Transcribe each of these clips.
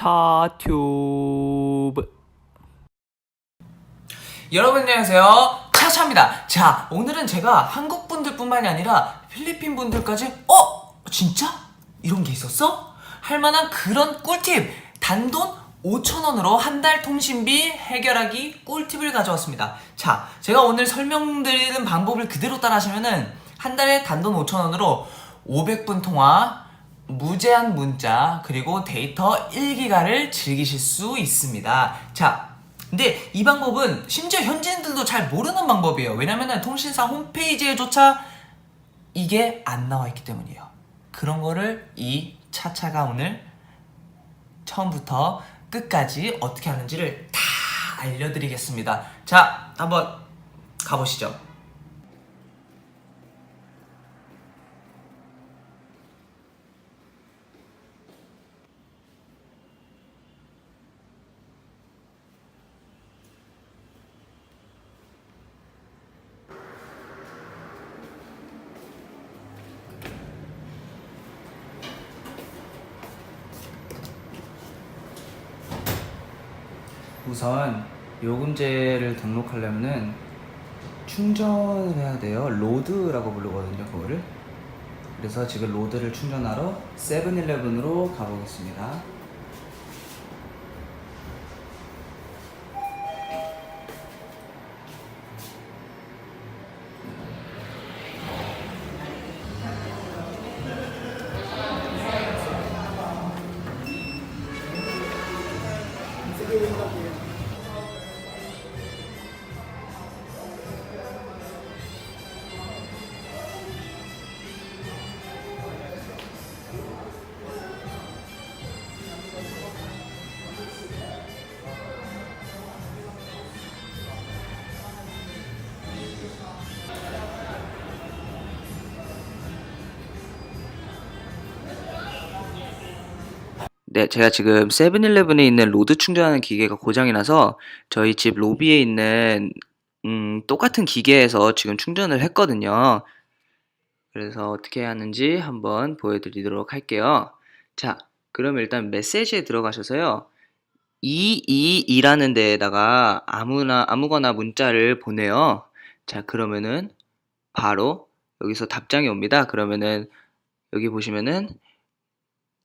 차튜브 여러분 안녕하세요 차차입니다 자 오늘은 제가 한국 분들 뿐만이 아니라 필리핀 분들까지 어? 진짜? 이런 게 있었어? 할 만한 그런 꿀팁 단돈 5천원으로 한 달 통신비 해결하기 꿀팁을 가져왔습니다 자 제가 오늘 설명드리는 방법을 그대로 따라 하시면은 한 달에 단돈 5천원으로 500분 통화 무제한 문자 그리고 데이터 1기가를 즐기실 수 있습니다 자 근데 이 방법은 심지어 현지인들도 잘 모르는 방법이에요. 왜냐면은 통신사 홈페이지에조차 이게 안 나와 있기 때문이에요. 그런 거를 이 차차가 오늘 처음부터 끝까지 어떻게 하는지를 다 알려드리겠습니다. 자, 한번 가보시죠. 우선 요금제를 등록하려면은 충전을 해야 돼요. 로드라고 부르거든요, 그거를. 그래서 지금 로드를 충전하러 세븐일레븐으로 가보겠습니다. 네, 제가 지금 세븐일레븐에 있는 로드 충전하는 기계가 고장이 나서 저희 집 로비에 있는 음, 똑같은 기계에서 지금 충전을 했거든요. 그래서 어떻게 하는지 한번 보여드리도록 할게요. 자, 그럼 일단 메시지에 들어가셔서요. 222라는 데에다가 아무나, 아무거나 문자를 보내요. 자, 그러면은 바로 여기서 답장이 옵니다. 그러면은 여기 보시면은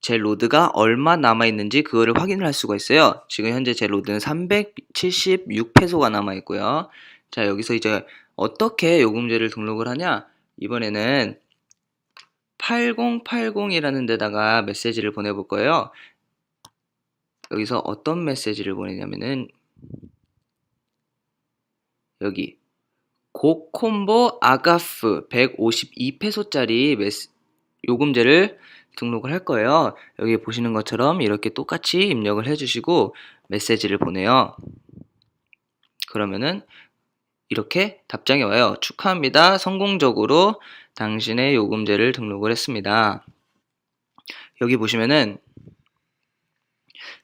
제 로드가 얼마 남아있는지 그거를 확인을 할 수가 있어요. 지금 현재 제 로드는 376페소가 남아있고요. 자, 여기서 이제 어떻게 요금제를 등록을 하냐? 이번에는 8080이라는 데다가 메시지를 보내볼 거예요. 여기서 어떤 메시지를 보내냐면은 여기 고콤보 아가프 152페소짜리 메시, 요금제를 등록을 할 거예요. 여기 보시는 것처럼 이렇게 똑같이 입력을 해주시고 메시지를 보내요. 그러면은 이렇게 답장이 와요. 축하합니다. 성공적으로 당신의 요금제를 등록을 했습니다. 여기 보시면은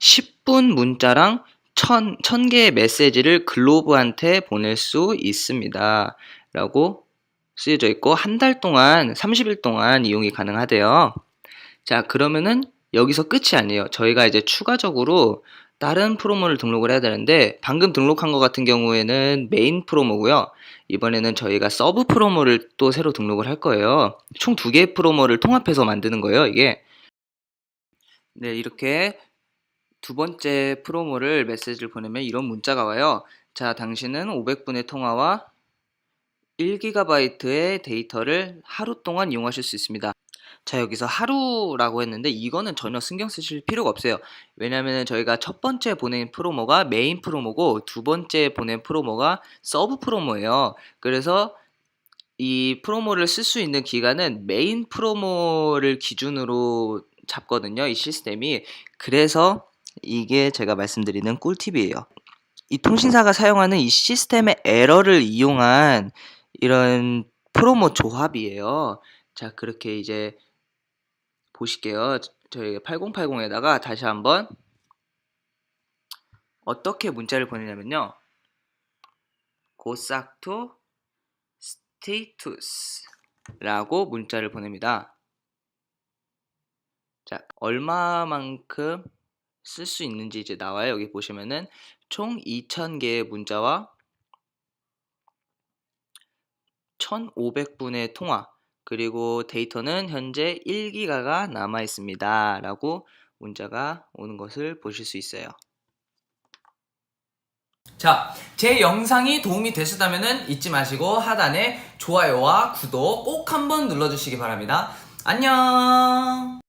10분 문자랑 1000, 1000개의 메시지를 글로브한테 보낼 수 있습니다. 라고 쓰여져 있고 한 달 동안 30일 동안 이용이 가능하대요. 자, 그러면은 여기서 끝이 아니에요. 저희가 이제 추가적으로 다른 프로모를 등록을 해야 되는데 방금 등록한 것 같은 경우에는 메인 프로모고요. 이번에는 저희가 서브 프로모를 또 새로 등록을 할 거예요. 총 두 개의 프로모를 통합해서 만드는 거예요, 이게. 네, 이렇게 두 번째 프로모를 메시지를 보내면 이런 문자가 와요. 자, 당신은 500분의 통화와 1GB의 데이터를 하루 동안 이용하실 수 있습니다. 자, 여기서 하루라고 했는데 이거는 전혀 신경 쓰실 필요가 없어요. 왜냐면은 저희가 첫 번째 보낸 프로모가 메인 프로모고 두 번째 보낸 프로모가 서브 프로모예요. 그래서 이 프로모를 쓸 수 있는 기간은 메인 프로모를 기준으로 잡거든요. 이 시스템이. 그래서 이게 제가 말씀드리는 꿀팁이에요. 이 통신사가 사용하는 이 시스템의 에러를 이용한 이런 프로모 조합이에요. 자, 그렇게 이제 보실게요. 저희 8080에다가 다시 한번 어떻게 문자를 보내냐면요. 고싹투 스테이투스라고 문자를 보냅니다. 자, 얼마만큼 쓸 수 있는지 이제 나와요. 여기 보시면은 총 2,000개의 문자와 1,500분의 통화 그리고 데이터는 현재 1기가가 남아 있습니다. 라고 문자가 오는 것을 보실 수 있어요. 자, 제 영상이 도움이 되셨다면 잊지 마시고 하단에 좋아요와 구독 꼭 한번 눌러주시기 바랍니다. 안녕!